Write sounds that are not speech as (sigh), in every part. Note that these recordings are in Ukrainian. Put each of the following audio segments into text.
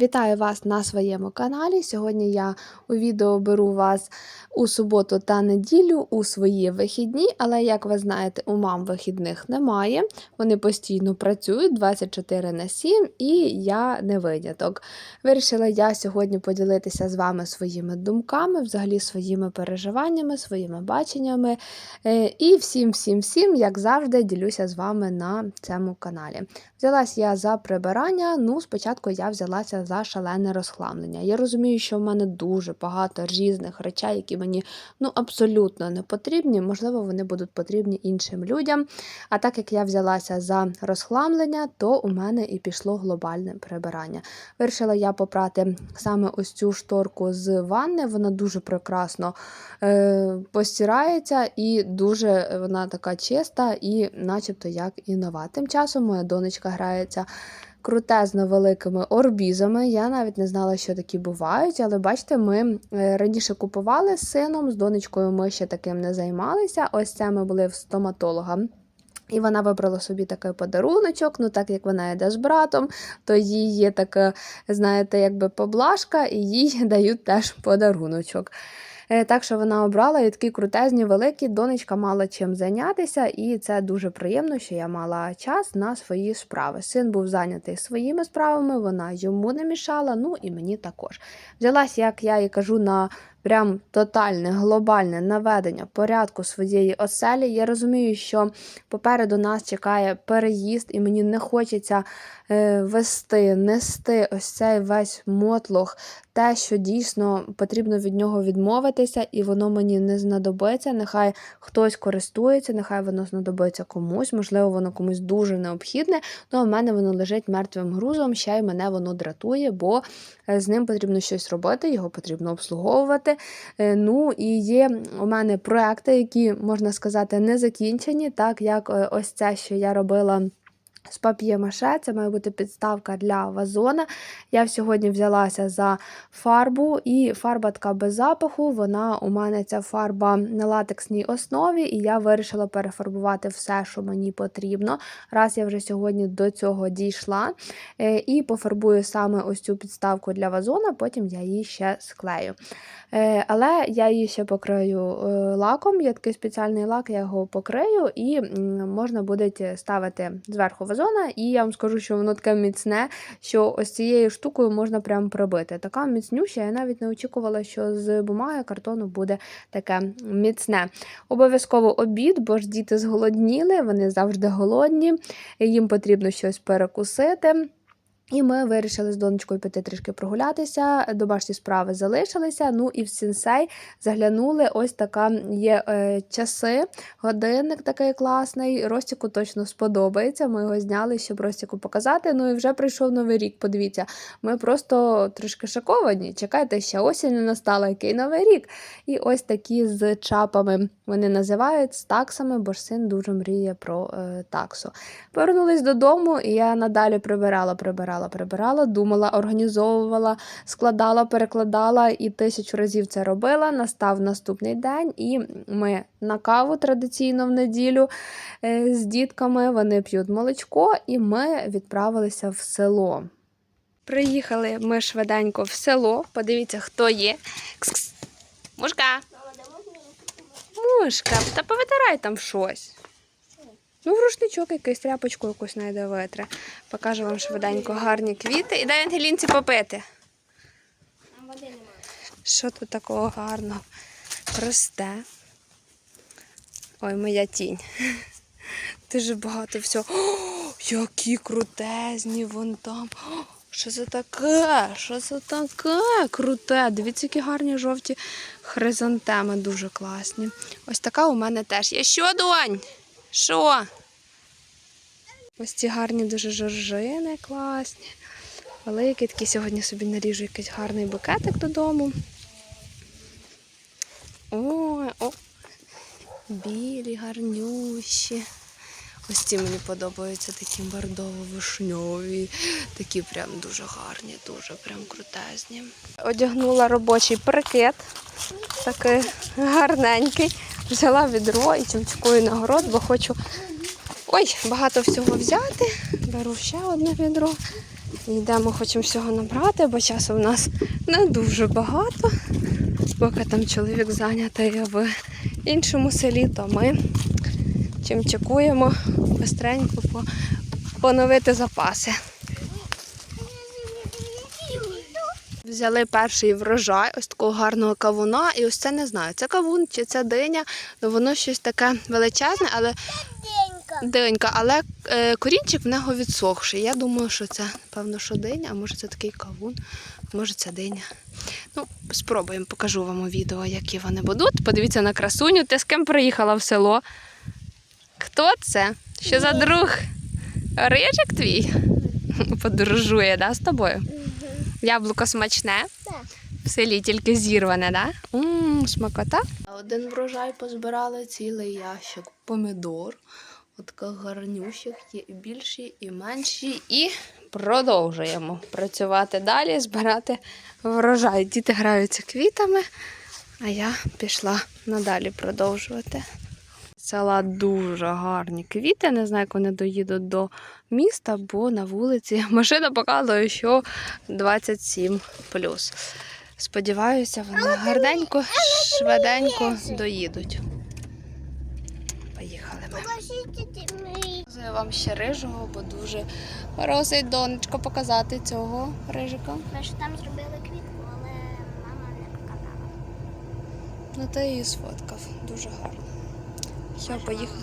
Вітаю вас на своєму каналі. Сьогодні я у відео беру вас у суботу та неділю у свої вихідні, але, як ви знаєте, у мам вихідних немає. Вони постійно працюють 24 на 7 і я не виняток. Вирішила я сьогодні поділитися з вами своїми думками, взагалі своїми переживаннями, своїми баченнями. Е, І всім-всім-всім, як завжди, ділюся з вами на цьому каналі. Взялась я за прибирання. Ну, спочатку я взялася за шалене розхламлення. Я розумію, що в мене дуже багато різних речей, які мені ну абсолютно не потрібні. Можливо, вони будуть потрібні іншим людям. А так як я взялася за розхламлення, то у мене і пішло глобальне прибирання. Вирішила я попрати саме ось цю шторку з ванни. Вона дуже прекрасно е, постирається і дуже вона така чиста, і начебто як і нова. Тим часом моя донечка грається крутезно великими орбізами. Я навіть не знала, що такі бувають, але бачите, ми е, раніше купували з сином, з донечкою ми ще таким не займалися. Ось це ми були в стоматолога. І вона вибрала собі такий подаруночок, ну так як вона йде з братом, то їй є така, знаєте, якби поблажка, і їй (laughs) дають теж подаруночок. Е, Так що вона обрала і такі крутезні, великі, донечка мала чим зайнятися, і це дуже приємно, що я мала час на свої справи. Син був зайнятий своїми справами, вона йому не мішала, ну і мені також. Взялась, як я і кажу, на прям тотальне, глобальне наведення порядку своєї оселі. Я розумію, що попереду нас чекає переїзд, і мені не хочеться е, вести, нести ось цей весь мотлох, те, що дійсно потрібно від нього відмовитися, і воно мені не знадобиться. Нехай хтось користується, нехай воно знадобиться комусь, можливо, воно комусь дуже необхідне. Ну а в мене воно лежить мертвим грузом, ще й мене воно дратує, бо е, з ним потрібно щось робити, його потрібно обслуговувати. Е, Ну і є у мене проекти, які можна сказати не закінчені, так як е, ось це, що я робила. З пап'є-маше, це має бути підставка для вазона. Я сьогодні взялася за фарбу, і фарба така без запаху. Вона у мене ця фарба на латексній основі, і я вирішила перефарбувати все, що мені потрібно. Раз я вже сьогодні до цього дійшла. Е, І пофарбую саме ось цю підставку для вазона, потім я її ще склею. Е, Але я її ще покрию е, лаком. Є такий спеціальний лак, я його покрию, і можна буде ставити зверху вазона. І я вам скажу, що воно таке міцне, що ось цією штукою можна прям пробити. Така міцнюща, я навіть не очікувала, що з бумаги картону буде таке міцне. Обов'язково обід, бо ж діти зголодніли, вони завжди голодні, їм потрібно щось перекусити. І ми вирішили з донечкою піти трішки прогулятися. Домашні справи залишилися. Ну і в сінсей заглянули. Ось така є е, часи, годинник такий класний. Ростіку точно сподобається. Ми його зняли, щоб Ростіку показати. Ну і вже прийшов новий рік. Подивіться, ми просто трішки шоковані. Чекайте, ще осінь не настала, який новий рік. І ось такі з чапами вони називають з таксами, бо ж син дуже мріє про е, таксу. Повернулись додому, і я надалі прибирала, прибирала, прибирала, думала, організовувала, складала, перекладала і тисячу разів це робила. Настав наступний день, і ми на каву традиційно в неділю е, з дітками. Вони п'ють молочко, і ми відправилися в село. Приїхали ми швиденько в село. Подивіться, хто є. Кс-кс. Мушка. Мушка, та повитирай там щось. Ну, в рушничок якийсь, тряпочку якусь знайде витре. Покажу вам швиденько гарні квіти. І дай Ангелінці попити. Там води немає. Що тут такого гарного росте? Ой, моя тінь. Дуже багато всього. О, які крутезні вон там. О, що це таке? Що це таке? Круте. Дивіться, які гарні жовті хризантеми, дуже класні. Ось така у мене теж є. Що, донь? Що? Ось ці гарні дуже жоржини класні. Великий такий сьогодні собі наріжу якийсь гарний букетик додому. Ой, о, білі, гарнющі. Ось ці мені подобаються такі бордово-вишньові, такі прям дуже гарні, дуже прям крутезні. Одягнула робочий прикид, такий гарненький. Взяла відро і чимчикую на город, бо хочу ой, багато всього взяти. Беру ще одне відро Йдемо, хочемо всього набрати, бо часу в нас не дуже багато. Поки там чоловік зайнятий в іншому селі, то ми чим чекуємо бистренько поновити запаси. Взяли перший врожай ось такого гарного кавуна, і ось це не знаю, це кавун чи це диня, ну воно щось таке величезне, але динька, але е, корінчик в нього відсохший. Я думаю, що це, певно, що диня, а може це такий кавун, а може це диня. Ну, спробуємо, покажу вам у відео, які вони будуть. Подивіться на красуню. Ти з ким приїхала в село? Хто це? Що за друг? Рижик твій? Подорожує, да, з тобою? Яблуко смачне. Так. В селі тільки зірване, да? Мм, смакота. Один врожай позбирали цілий ящик помідор. От таких гарнющих є і більші, і менші. І продовжуємо працювати далі, збирати врожай. Діти граються квітами, а я пішла надалі продовжувати. Села дуже гарні квіти. Не знаю, як вони доїдуть до міста, бо на вулиці (laughs) машина показує, що 27 Сподіваюся, вони гарненько, швиденько доїдуть. Поїхали ми. Показую вам ще рижого, бо дуже просить донечко показати цього рижика. Ми ж там зробили квітку, але мама не показала. Ну, ти її сфоткав. Дуже гарно. Все, поїхали.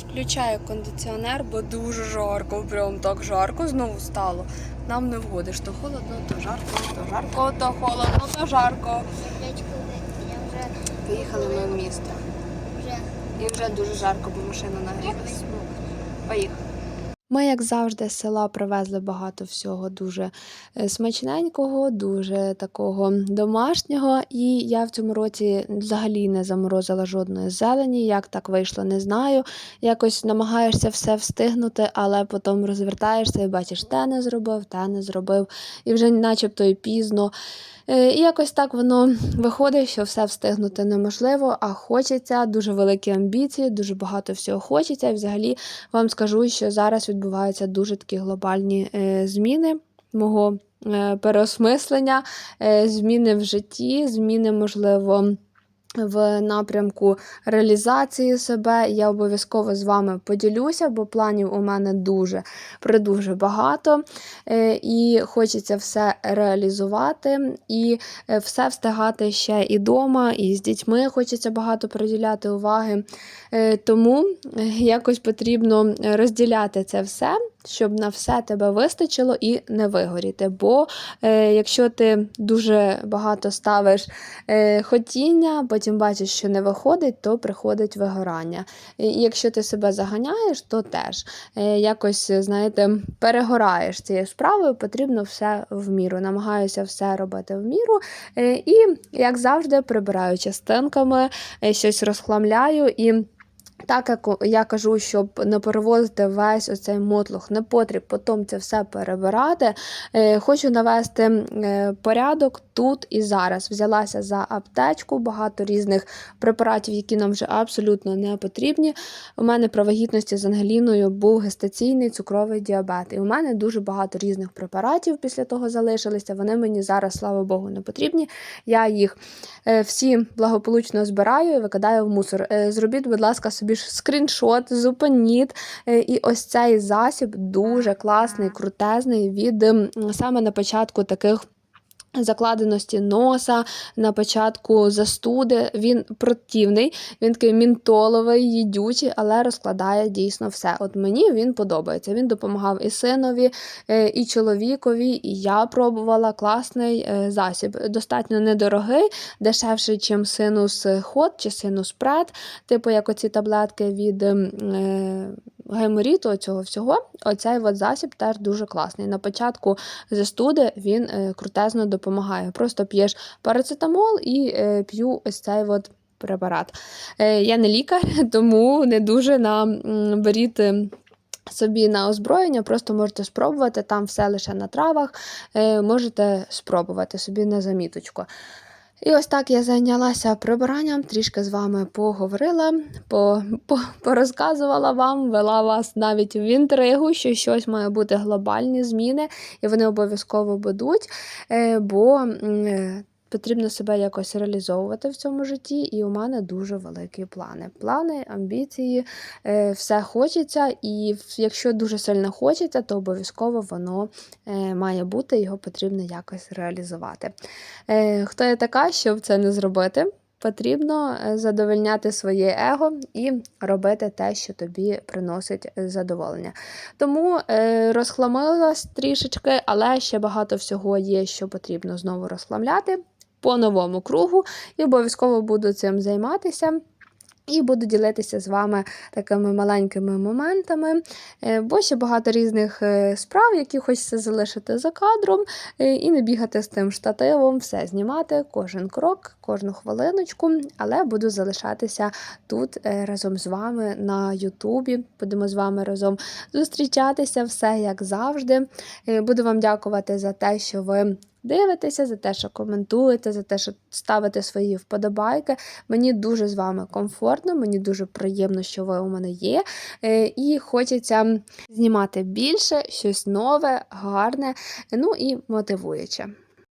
Включаю кондиціонер, бо дуже жарко, прям так жарко знову стало. Нам не вгодиш, то холодно, то жарко, то жарко, то холодно, то жарко. Поїхали ми в місто. І вже дуже жарко, бо машина нагрілася. Поїхали. Ми, як завжди, з села привезли багато всього дуже е, смачненького, дуже такого домашнього. І я в цьому році взагалі не заморозила жодної зелені. Як так вийшло, не знаю. Якось намагаєшся все встигнути, але потім розвертаєшся і бачиш, те не зробив, те не зробив, і вже начебто і пізно. Е, І якось так воно виходить, що все встигнути неможливо, а хочеться дуже великі амбіції, дуже багато всього хочеться. І взагалі вам скажу, що зараз відбуваються дуже такі глобальні е, зміни мого е, переосмислення, е, зміни в житті, зміни, можливо. В напрямку реалізації себе. Я обов'язково з вами поділюся, бо планів у мене дуже придуже багато, е, і хочеться все реалізувати і е, все встигати ще і вдома, і з дітьми хочеться багато приділяти уваги. Е, Тому якось потрібно розділяти це все, щоб на все тебе вистачило і не вигоріти. Бо е, якщо ти дуже багато ставиш е, хотіння, потім бачиш, що не виходить, то приходить вигорання. І якщо ти себе заганяєш, то теж е, якось, знаєте, перегораєш цією справою, потрібно все в міру. Намагаюся все робити в міру. Е, І, як завжди, прибираю частинками, е, щось розхламляю і. Так як я кажу, щоб не перевозити весь оцей мотлох, не потріб потім це все перебирати. е, Хочу навести е, порядок тут і зараз. Взялася за аптечку, багато різних препаратів, які нам вже абсолютно не потрібні. У мене при вагітності з Ангеліною був гестаційний цукровий діабет. І у мене дуже багато різних препаратів після того залишилися. Вони мені зараз, слава Богу, не потрібні. Я їх е, всі благополучно збираю і викидаю в мусор. Зробіть, будь ласка, собі ж скріншот, зупиніть. Е, І ось цей засіб дуже класний, крутезний від саме на початку таких. Закладеності носа на початку застуди. Він противний, він такий мінтоловий, їдючий, але розкладає дійсно все. От мені він подобається. Він допомагав і синові, е, і чоловікові, і я пробувала класний е, засіб. Достатньо недорогий, дешевший, ніж синус ход чи синус пред, типу як оці таблетки від е, цього всього. Оцей от засіб теж дуже класний. На початку застуди він е, крутезно допомагає. Просто п'єш парацетамол і е, п'ю ось цей от препарат. Е, я не лікар, (laughs) тому не дуже на беріть. Собі на озброєння, просто можете спробувати, там все лише на травах, можете спробувати собі на заміточку. І ось так я зайнялася прибиранням, трішки з вами поговорила, по, по, порозказувала вам, вела вас навіть в інтригу, що щось має бути глобальні зміни, і вони обов'язково будуть, е, бо потрібно себе якось реалізовувати в цьому житті, і у мене дуже великі плани. Плани, амбіції, е, все хочеться, і якщо дуже сильно хочеться, то обов'язково воно е, має бути, його потрібно якось реалізувати. Е, Хто я така, щоб це не зробити? Потрібно задовольняти своє его і робити те, що тобі приносить задоволення. Тому розхламилась трішечки, але ще багато всього є, що потрібно знову розхламляти по новому кругу, і обов'язково буду цим займатися. І буду ділитися з вами такими маленькими моментами, е, бо ще багато різних е, справ, які хочеться залишити за кадром, е, і не бігати з тим штативом, все знімати, кожен крок, кожну хвилиночку, але буду залишатися тут разом з вами на Ютубі. Будемо з вами разом зустрічатися, все як завжди. Буду вам дякувати за те, що ви. Дивитеся за те, що коментуєте, за те, що ставите свої вподобайки. Мені дуже з вами комфортно, мені дуже приємно, що ви у мене є. Е, І хочеться знімати більше, щось нове, гарне, ну і мотивуюче.